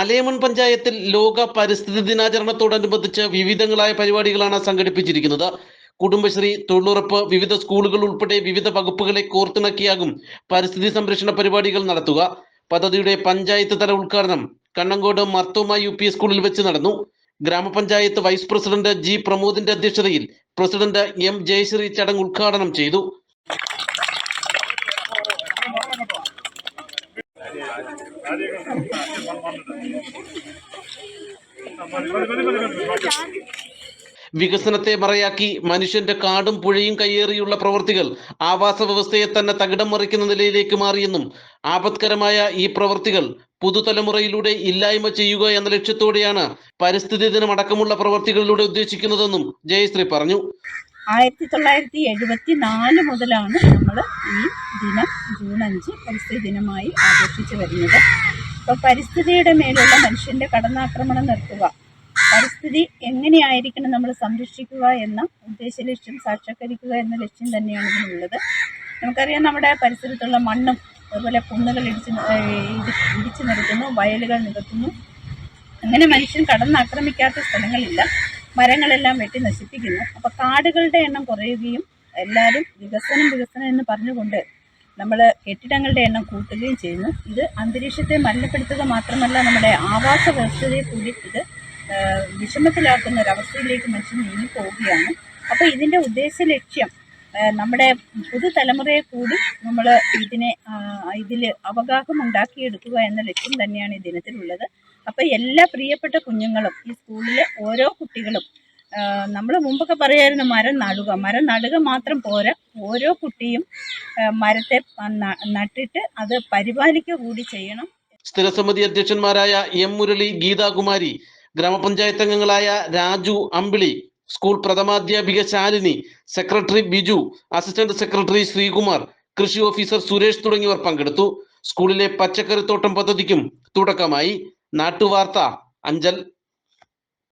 അലേമൺ പഞ്ചായത്തിൽ ലോക പരിസ്ഥിതി ദിനാചരണത്തോടനുബന്ധിച്ച് വിവിധങ്ങളായ പരിപാടികളാണ് സംഘടിപ്പിച്ചിരിക്കുന്നത്. കുടുംബശ്രീ തൊഴിലുറപ്പ് വിവിധ സ്കൂളുകൾ ഉൾപ്പെടെ വിവിധ വകുപ്പുകളെ കോർത്തിണക്കിയാകും പരിസ്ഥിതി സംരക്ഷണ പരിപാടികൾ നടത്തുക. പദ്ധതിയുടെ പഞ്ചായത്ത് തല ഉദ്ഘാടനം കണ്ണങ്കോട് മർത്തോമ യു പി സ്കൂളിൽ വെച്ച് നടന്നു. ഗ്രാമപഞ്ചായത്ത് വൈസ് പ്രസിഡന്റ് ജി പ്രമോദിന്റെ അധ്യക്ഷതയിൽ പ്രസിഡന്റ് എം ജയശ്രീ ചടങ്ങ് ഉദ്ഘാടനം ചെയ്തു. വികസനത്തെ മറയാക്കി മനുഷ്യന്റെ കാടും പുഴയും കയ്യേറിയുള്ള പ്രവൃത്തികൾ ആവാസ വ്യവസ്ഥയെ തന്നെ തകിടം മറിക്കുന്ന നിലയിലേക്ക് മാറിയെന്നും ആപത്കരമായ ഈ പ്രവൃത്തികൾ പുതുതലമുറയിലൂടെ ഇല്ലായ്മ ചെയ്യുക എന്ന ലക്ഷ്യത്തോടെയാണ് പരിസ്ഥിതി ദിനം അടക്കമുള്ള പ്രവൃത്തികളിലൂടെ ഉദ്ദേശിക്കുന്നതെന്നും ജയശ്രീ പറഞ്ഞു. ആയിരത്തി തൊള്ളായിരത്തി എഴുപത്തി നാല് മുതലാണ് നമ്മൾ ഈ ദിനം ജൂൺ അഞ്ച് പരിസ്ഥിതി ദിനമായി ആഘോഷിച്ചു വരുന്നത്. അപ്പോൾ പരിസ്ഥിതിയുടെ മേലുള്ള മനുഷ്യന്റെ കടന്നാക്രമണം നിർത്തുക. പരിസ്ഥിതി എങ്ങനെയായിരിക്കണം നമ്മൾ സംരക്ഷിക്കുക എന്ന ഉദ്ദേശ ലക്ഷ്യം സാക്ഷാത്കരിക്കുക എന്ന ലക്ഷ്യം തന്നെയാണ് ഇതിനുള്ളത്. നമുക്കറിയാം നമ്മുടെ പരിസരത്തുള്ള മണ്ണും അതുപോലെ കുന്നുകൾ ഇടിച്ച് ഇടിച്ചു നിരത്തുന്നു വയലുകൾ നികത്തുന്നു. അങ്ങനെ മനുഷ്യൻ കടന്നാക്രമിക്കാത്ത സ്ഥലങ്ങളില്ല. മരങ്ങളെല്ലാം വെട്ടി നശിപ്പിക്കുന്നു. അപ്പോൾ കാടുകളുടെ എണ്ണം കുറയുകയും എല്ലാവരും വികസനം വികസനം എന്ന് പറഞ്ഞുകൊണ്ട് നമ്മൾ കെട്ടിടങ്ങളുടെ എണ്ണം കൂട്ടുകയും ചെയ്യുന്നു. ഇത് അന്തരീക്ഷത്തെ മലിനപ്പെടുത്തുക മാത്രമല്ല നമ്മുടെ ആവാസ വ്യവസ്ഥയെ കൂടി ഇത് വിഷമത്തിലാക്കുന്ന ഒരവസ്ഥയിലേക്ക് മനുഷ്യൻ നീങ്ങി പോവുകയാണ്. അപ്പോൾ ഇതിന്റെ ഉദ്ദേശ ലക്ഷ്യം നമ്മുടെ പുതുതലമുറയെ കൂടി നമ്മൾ ഇതിനെ ഇതിൽ അവഗാഹം ഉണ്ടാക്കിയെടുക്കുക എന്ന ലക്ഷ്യം തന്നെയാണ് ഈ ദിനത്തിലുള്ളത്. അപ്പോൾ എല്ലാ പ്രിയപ്പെട്ട കുഞ്ഞുങ്ങളും ഈ സ്കൂളിലെ ഓരോ കുട്ടികളും നമ്മൾ മുമ്പൊക്കെ പറയായിരുന്നു മരം നടുക. മരം നടുക മാത്രം പോരാ. ഓരോ കുട്ടിയും മരത്തെ നട്ടിട്ട് അത് പരിപാലിക്കുക കൂടി ചെയ്യണം. സ്ഥിരസമിതി അധ്യക്ഷന്മാരായ എം മുരളി ഗീതാകുമാരി ഗ്രാമപഞ്ചായത്ത് അംഗങ്ങളായ Raju Ambili school പ്രഥമാധ്യാപിക Shalini secretary Biju assistant secretary Sreekumar കൃഷി ഓഫീസർ സുരേഷ് തുടങ്ങിയവർ പങ്കെടുത്തു. സ്കൂളിലെ പച്ചക്കറിത്തോട്ടം പദ്ധതിക്കും തുടക്കമായി. நாட்டு வார்த்தா அஞ்சல்